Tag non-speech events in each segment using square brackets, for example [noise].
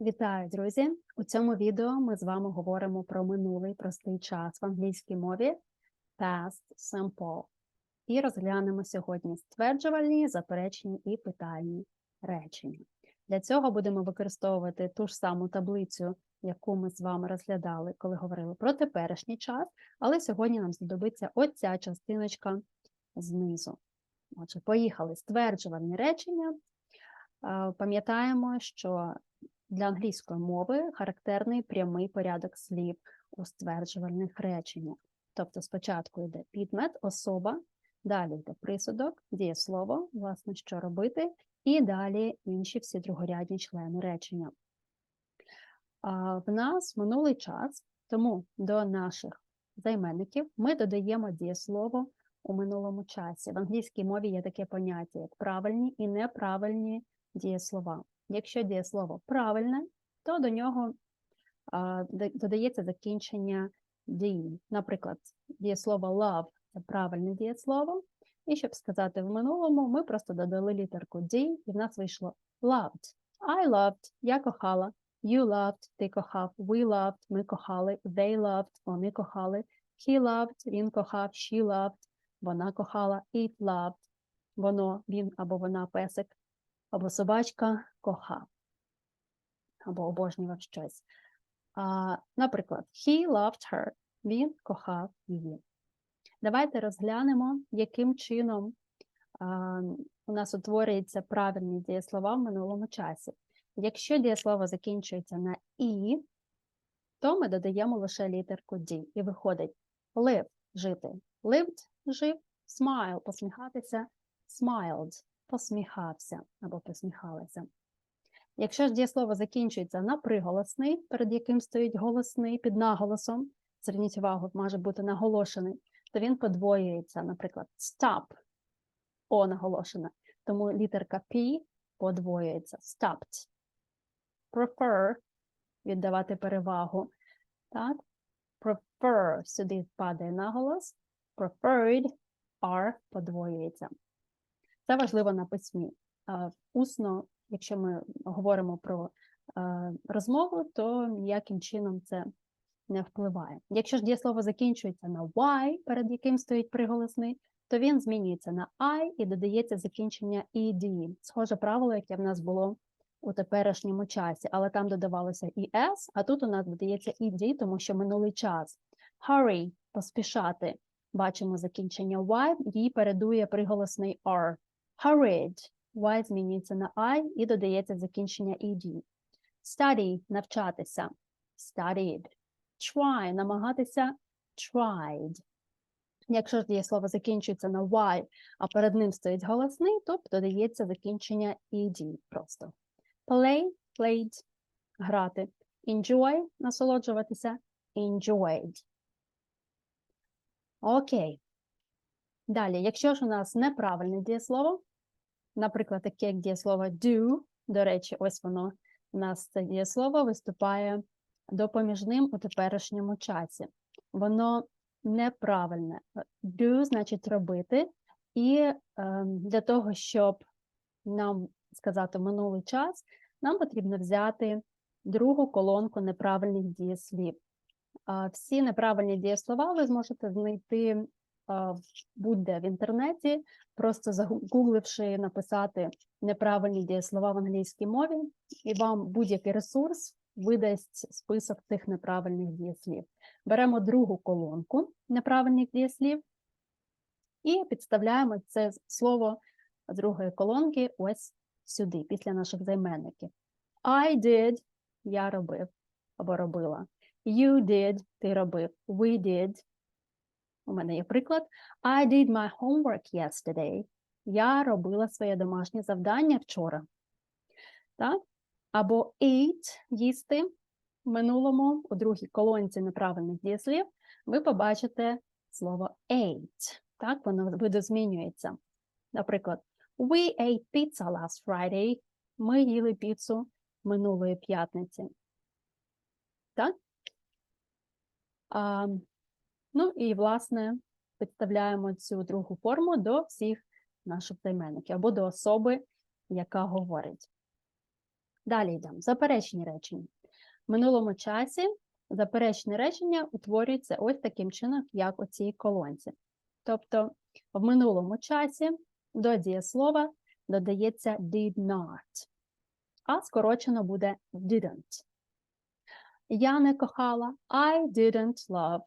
Вітаю, друзі! У цьому відео ми з вами говоримо про минулий простий час в англійській мові past simple. І розглянемо сьогодні стверджувальні, заперечені і питальні речення. Для цього будемо використовувати ту ж саму таблицю, яку ми з вами розглядали, коли говорили про теперішній час, але сьогодні нам знадобиться оця частиночка знизу. Отже, поїхали. Стверджувальні речення. Е, Пам'ятаємо, що для англійської мови характерний прямий порядок слів у стверджувальних реченнях. Тобто спочатку йде підмет, особа, далі йде присудок, дієслово, власне, що робити, і далі інші всі другорядні члени речення. А в нас минулий час, тому до наших займенників ми додаємо дієслово у минулому часі. В англійській мові є таке поняття, як правильні і неправильні дієслова. Якщо дієслово правильне, то до нього додається закінчення дії. Наприклад, дієслово love це правильне дієслово. І щоб сказати в минулому, ми просто додали літерку D, і в нас вийшло loved. I loved, я кохала, you loved, ти кохав, we loved, ми кохали, they loved, вони кохали, he loved, він кохав, she loved, вона кохала, it loved, воно, він або вона песик або собачка кохав, або обожнював щось. А, Наприклад, he loved her. Він кохав її. Давайте розглянемо, яким чином а, у нас утворюються правильні дієслова в минулому часі. Якщо дієслово закінчується на і, то ми додаємо лише літерку D. І виходить live жити. Lived жив, smile посміхатися, smiled посміхався або посміхалася. Якщо ж дієслово закінчується на приголосний, перед яким стоїть голосний під наголосом, зверніть увагу, може бути наголошений, то він подвоюється, наприклад, stop, О наголошена. Тому літерка P подвоюється. Stopped. Prefer віддавати перевагу. Так? Prefer сюди падає наголос. Preferred R подвоюється. Це важливо на письмі. Усно, якщо ми говоримо про розмову, то ніяким чином це не впливає. Якщо ж дієслово закінчується на Y, перед яким стоїть приголосний, то він змінюється на I і додається закінчення ED. Схоже правило, яке в нас було у теперішньому часі, але там додавалося ES, а тут у нас додається ED, тому що минулий час. Hurry – поспішати. Бачимо закінчення Y, їй передує приголосний R. Hurried. Y змінюється на I і додається закінчення ED. Study – навчатися. Studied. Try – намагатися. Tried. Якщо ж дієслово закінчується на Y, а перед ним стоїть голосний, то додається закінчення ED просто. Play – played. Грати. Enjoy – насолоджуватися. Enjoyed. Окей. Далі, якщо ж у нас неправильне дієслово, Наприклад, таке як дієслово do, до речі, ось воно у нас це дієслово виступає допоміжним у теперішньому часі. Воно неправильне. Do значить робити, і е, для того, щоб нам сказати минулий час, нам потрібно взяти другу колонку неправильних дієслів. Всі неправильні дієслова ви зможете знайти будь-де в інтернеті, просто загугливши написати неправильні дієслова в англійській мові, і вам будь-який ресурс видасть список цих неправильних дієслів. Беремо другу колонку неправильних дієслів і підставляємо це слово другої колонки ось сюди, після наших займенників. I did, я робив або робила. You did, ти робив. We did, у мене є приклад. I did my homework yesterday. Я робила своє домашнє завдання вчора. Так? Або eat їсти в минулому, у другій колонці неправильних дієслів, ви побачите слово ate. Так, воно видозмінюється. Наприклад, we ate pizza last Friday. Ми їли піцу минулої п'ятниці. Так? Ну і, власне, підставляємо цю другу форму до всіх наших займенників або до особи, яка говорить. Далі йдемо. Заперечені речення. В минулому часі заперечені речення утворюються ось таким чином, як у цій колонці. Тобто в минулому часі до дієслова додається did not, а скорочено буде didn't. Я не кохала, I didn't love.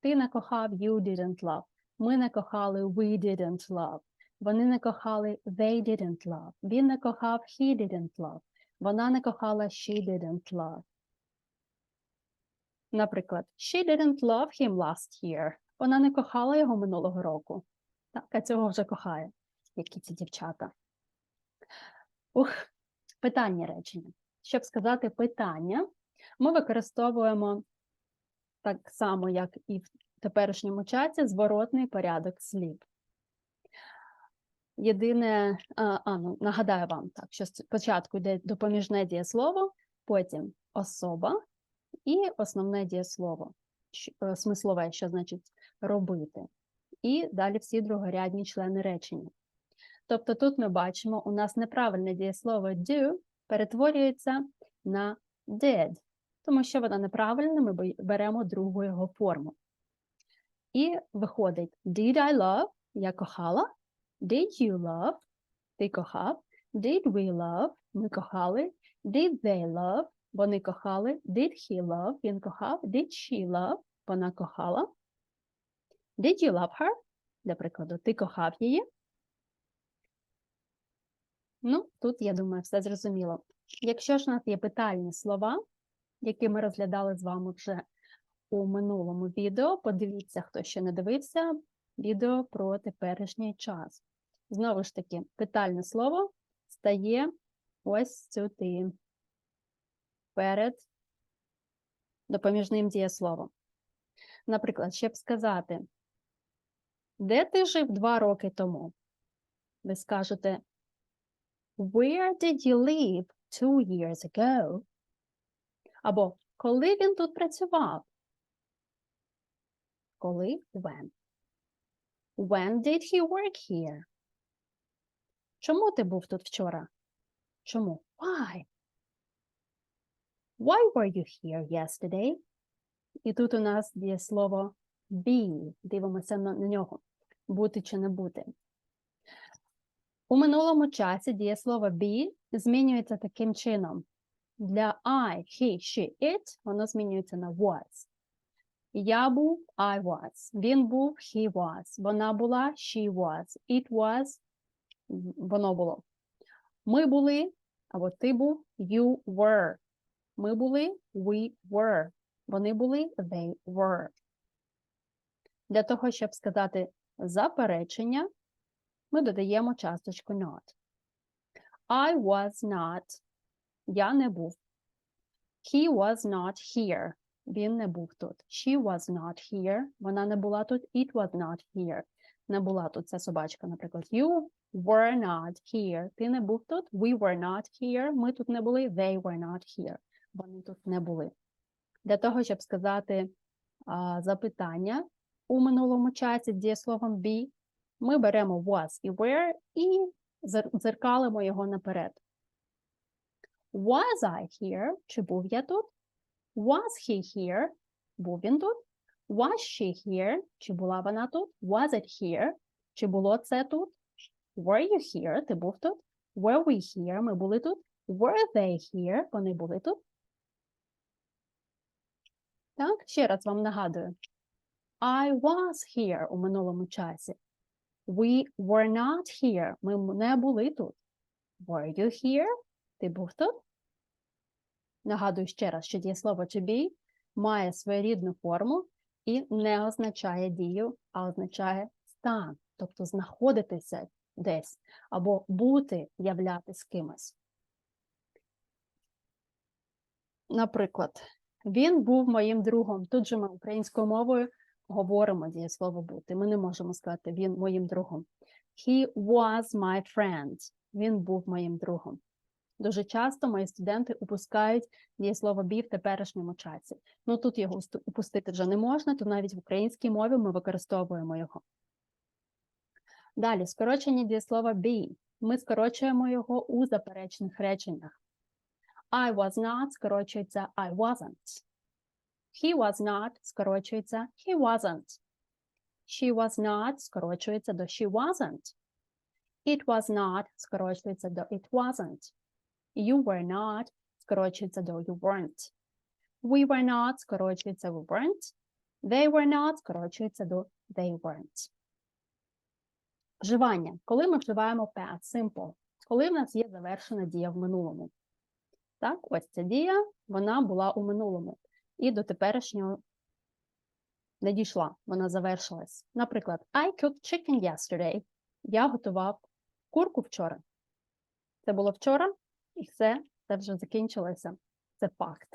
Ти не кохав, you didn't love. Ми не кохали, we didn't love. Вони не кохали, they didn't love. Він не кохав, he didn't love. Вона не кохала, she didn't love. Наприклад, she didn't love him last year. Вона не кохала його минулого року. Так, а цього вже кохає, які ці дівчата. Ух, питання речення. Щоб сказати питання, ми використовуємо так само, як і в теперішньому часі, зворотний порядок слів. Єдине, а, а, ну, нагадаю вам так, що спочатку йде допоміжне дієслово, потім особа і основне дієслово, щ- е, смислове, що значить робити, і далі всі другорядні члени речення. Тобто тут ми бачимо, у нас неправильне дієслово do перетворюється на did, тому що вона неправильна, ми беремо другу його форму. І виходить did I love, я кохала, did you love, ти кохав, did we love, ми кохали, did they love, вони кохали, did he love, він кохав, did she love, вона кохала, did you love her, для прикладу, ти кохав її. Ну, тут, я думаю, все зрозуміло. Якщо ж у нас є питальні слова, які ми розглядали з вами вже у минулому відео, подивіться, хто ще не дивився, відео про теперішній час. Знову ж таки, питальне слово стає ось сюди, перед допоміжним дієсловом. Наприклад, щоб сказати, де ти жив два роки тому? Ви скажете, Where did you live two years ago? Або коли він тут працював? Коли when? When did he work here? Чому ти був тут вчора? Чому? Why? Why were you here yesterday? І тут у нас є слово be. Дивимося на, нього. Бути чи не бути. У минулому часі дієслово be змінюється таким чином. Для I, he, she, it воно змінюється на was. Я був, I was. Він був, he was. Вона була, she was. It was, воно було. Ми були, або ти був, you were. Ми були, we were. Вони були, they were. Для того, щоб сказати заперечення, ми додаємо часточку not. I was not. Я не був. He was not here. Він не був тут. She was not here. Вона не була тут. It was not here. Не була тут. Це собачка, наприклад. You were not here. Ти не був тут. We were not here. Ми тут не були. They were not here. Вони тут не були. Для того, щоб сказати а, запитання у минулому часі дієсловом be, ми беремо was і were і зер- дзеркалимо його наперед. Was I here? Чи був я тут? Was he here? Був він тут? Was she here? Чи була вона тут? Was it here? Чи було це тут? Were you here? Ти був тут? Were we here? Ми були тут? Were they here? Вони були тут? Так, ще раз вам нагадую. I was here у минулому часі. We were not here. Ми не були тут. Were you here? Ти був тут? Нагадую ще раз, що дієслово to be має своєрідну форму і не означає дію, а означає стан, тобто знаходитися десь або бути, являтись кимось. Наприклад, він був моїм другом. Тут же ми українською мовою говоримо дієслово бути. Ми не можемо сказати він моїм другом. He was my friend. Він був моїм другом. Дуже часто мої студенти упускають дієслово be в теперішньому часі. Ну тут його упустити вже не можна, то навіть в українській мові ми використовуємо його. Далі, скорочення дієслова be. Ми скорочуємо його у заперечних реченнях. I was not скорочується I wasn't. He was not скорочується he wasn't. She was not скорочується до she wasn't. It was not скорочується до it wasn't. You were not скорочується до you weren't. We were not скорочується we weren't. They were not скорочується до they weren't. Вживання. Коли ми вживаємо past simple, коли в нас є завершена дія в минулому. Так, ось ця дія, вона була у минулому. І до теперішнього не дійшла, вона завершилась. Наприклад, I cooked chicken yesterday. Я готував курку вчора. Це було вчора, і все, це вже закінчилося. Це факт.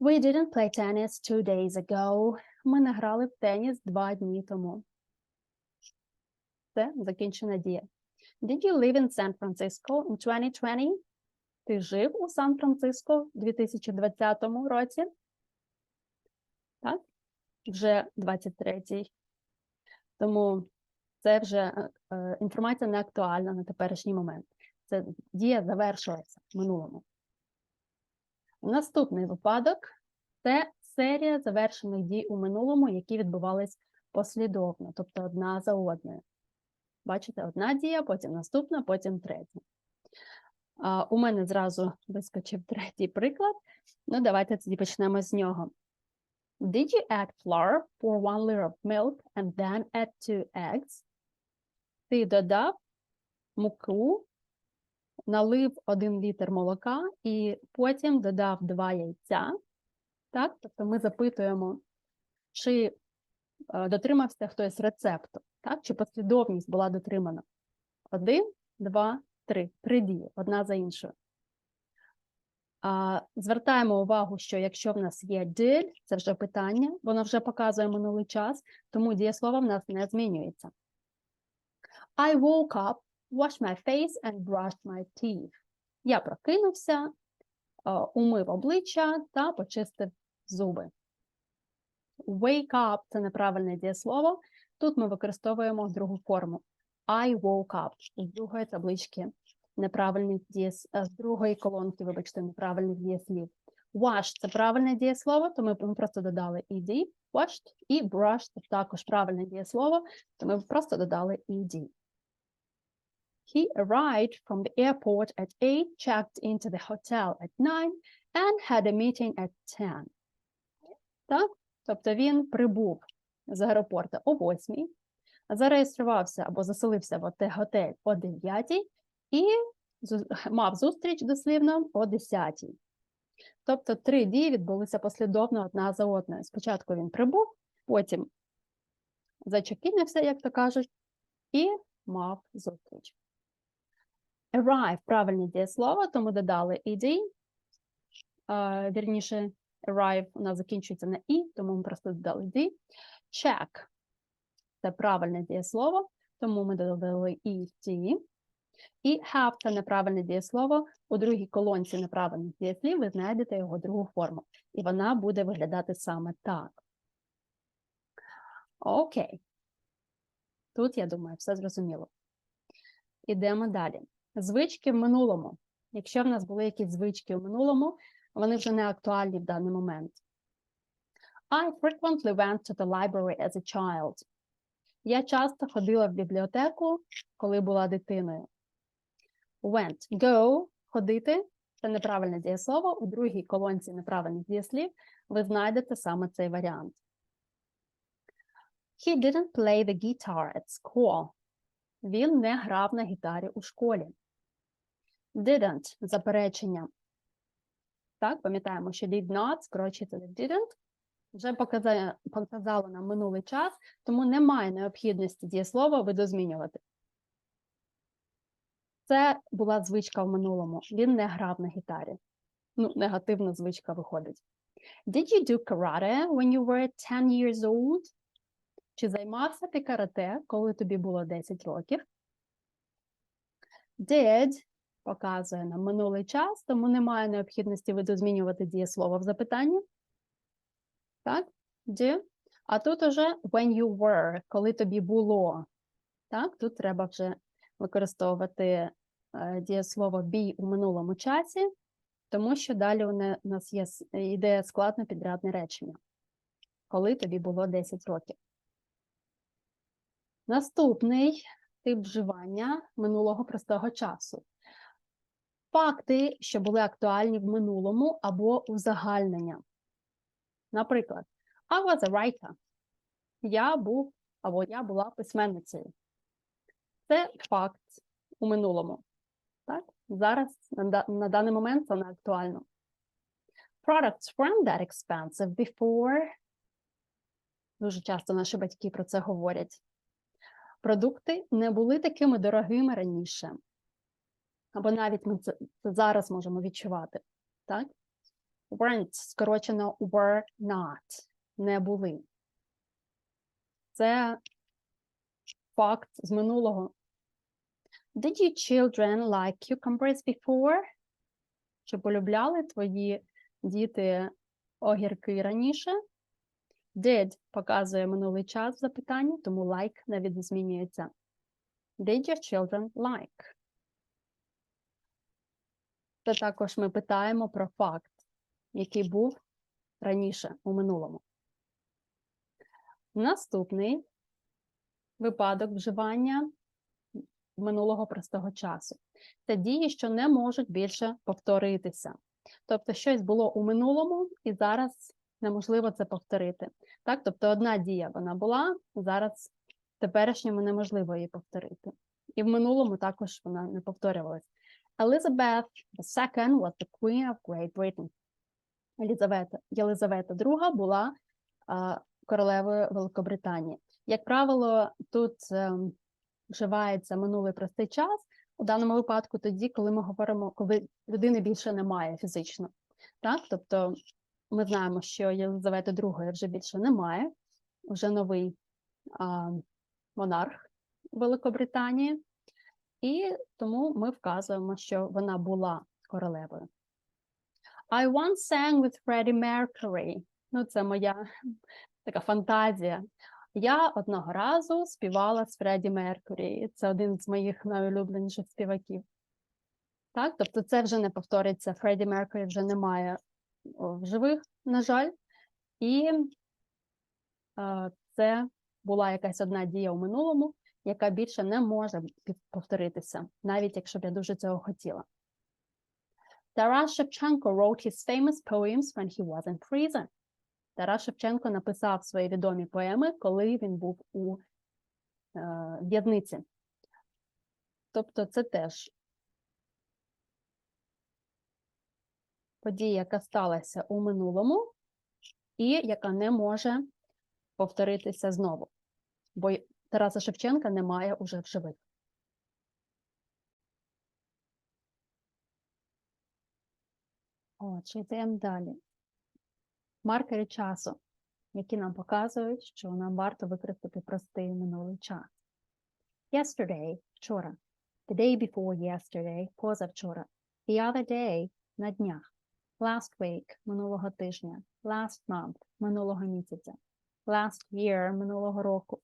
We didn't play tennis two days ago. Ми не грали в теніс два дні тому. Це закінчена дія. Did you live in San Francisco in 2020? Ти жив у Сан-Франциско в 2020 році? Так? Вже 23-й. Тому це вже е, е, інформація не актуальна на теперішній момент. Це дія завершилася в минулому. Наступний випадок це серія завершених дій у минулому, які відбувались послідовно, тобто одна за одною. Бачите, одна дія, потім наступна, потім третя. А, у мене зразу вискочив третій приклад. Ну, давайте тоді почнемо з нього. Did you add flour for one liter of milk and then add two eggs? Ти додав муку, налив один літр молока і потім додав два яйця. Так? Тобто ми запитуємо, чи е, дотримався хтось рецепту, так? чи послідовність була дотримана. Один, два, три. Три дії, одна за іншою. А, звертаємо увагу, що якщо в нас є did, це вже питання, воно вже показує минулий час, тому дієслово в нас не змінюється. I woke up, washed my face and brushed my teeth. Я прокинувся, е, умив обличчя та почистив зуби. Wake up – це неправильне дієслово. Тут ми використовуємо другу форму. I woke up з другої таблички неправильних дієс... е, з другої колонки, вибачте, неправильних дієслів. Wash – це правильне дієслово, то ми просто додали ed, washed, і brush – це також правильне дієслово, то ми просто додали ed. He arrived from the airport at 8, checked into the hotel at 9, and had a meeting at 10. Так? Тобто він прибув з аеропорту о 8, зареєструвався або заселився в готель о 9 і мав зустріч дослівно о 10. Тобто три дії відбулися послідовно одна за одною. Спочатку він прибув, потім зачекінився, як то кажуть, і мав зустріч. Arrive – правильне дієслово, тому додали ed. Вірніше, arrive у нас закінчується на і, тому ми просто додали d. Check – це правильне дієслово, тому ми додали ed. І have – це неправильне дієслово. У другій колонці неправильних дієслів ви знайдете його другу форму. І вона буде виглядати саме так. Окей. Тут, я думаю, все зрозуміло. Ідемо далі. Звички в минулому. Якщо в нас були якісь звички в минулому, вони вже не актуальні в даний момент. I frequently went to the library as a child. Я часто ходила в бібліотеку, коли була дитиною. Went. Go – ходити. Це неправильне дієслово. У другій колонці неправильних дієслів ви знайдете саме цей варіант. He didn't play the guitar at school. Він не грав на гітарі у школі. Didn't – заперечення. Так, пам'ятаємо, що did not скорочується до didn't. Вже показало, показало нам минулий час, тому немає необхідності дієслова видозмінювати. Це була звичка в минулому. Він не грав на гітарі. Ну, негативна звичка виходить. Did you do karate when you were 10 years old? Чи займався ти карате, коли тобі було 10 років? Did показує нам минулий час, тому немає необхідності видозмінювати дієслово в запитанні. Так? Do. А тут уже when you were, коли тобі було. Так, тут треба вже використовувати е, дієслово be у минулому часі. Тому що далі у нас є йде складно підрядне речення. Коли тобі було 10 років. Наступний тип вживання минулого простого часу. Факти, що були актуальні в минулому або узагальнення. Наприклад, I was a writer. Я був або я була письменницею. Це факт у минулому. Так? Зараз на, на даний момент це не актуально. Products weren't that expensive before. Дуже часто наші батьки про це говорять. Продукти не були такими дорогими раніше. Або навіть ми це, зараз можемо відчувати. Так? Weren't скорочено were not. Не були. Це факт з минулого. Did your children like cucumbers before? Чи полюбляли твої діти огірки раніше? Did показує минулий час в запитанні, тому like навіть змінюється. Did your children like? Це також ми питаємо про факт, який був раніше у минулому. Наступний випадок вживання минулого простого часу. Це дії, що не можуть більше повторитися. Тобто щось було у минулому, і зараз неможливо це повторити. Так? Тобто одна дія вона була, зараз в теперішньому неможливо її повторити. І в минулому також вона не повторювалась. Elizabeth II was the Queen of Great Britain. Єлизавета, Єлизавета II була а, королевою Великобританії. Як правило, тут ем, вживається минулий простий час у даному випадку тоді, коли ми говоримо, коли людини більше немає фізично. Так? Тобто ми знаємо, що Єлизавети II вже більше немає, вже новий а, монарх Великобританії, і тому ми вказуємо, що вона була королевою. I once sang with Freddie Mercury. Ну, це моя [laughs] така фантазія. Я одного разу співала з Фредді Меркурі. Це один з моїх найулюбленіших співаків. Так, тобто це вже не повториться. Фредді Меркурі вже немає в живих, на жаль. І е, це була якась одна дія у минулому, яка більше не може повторитися, навіть якщо б я дуже цього хотіла. Тарас Шевченко wrote his famous poems when he was in prison. Тарас Шевченко написав свої відомі поеми, коли він був у е, в'язниці. Тобто це теж подія, яка сталася у минулому, і яка не може повторитися знову. Бо Тараса Шевченка немає уже в живих. Отже, йдемо далі. Маркери часу, які нам показують, що нам варто використати простий минулий час. Yesterday – вчора. The day before yesterday – позавчора. The other day – на днях. Last week – минулого тижня. Last month – минулого місяця. Last year – минулого року.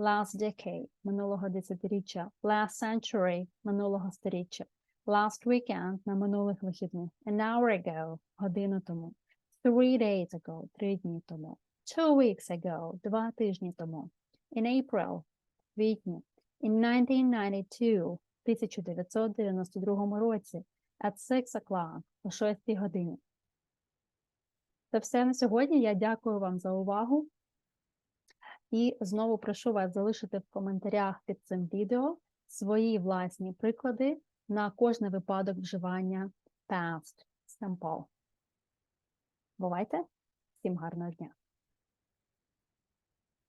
Last decade – минулого десятиріччя. Last century – минулого сторіччя. Last weekend – на минулих вихідних. An hour ago – годину тому. Three days ago – три дні тому. Two weeks ago – два тижні тому. In April – квітні. In 1992 – 1992 році. At 6 o'clock – о 6 годині. Це все на сьогодні. Я дякую вам за увагу. І знову прошу вас залишити в коментарях під цим відео свої власні приклади на кожний випадок вживання past simple. Бувайте! Всім гарного дня!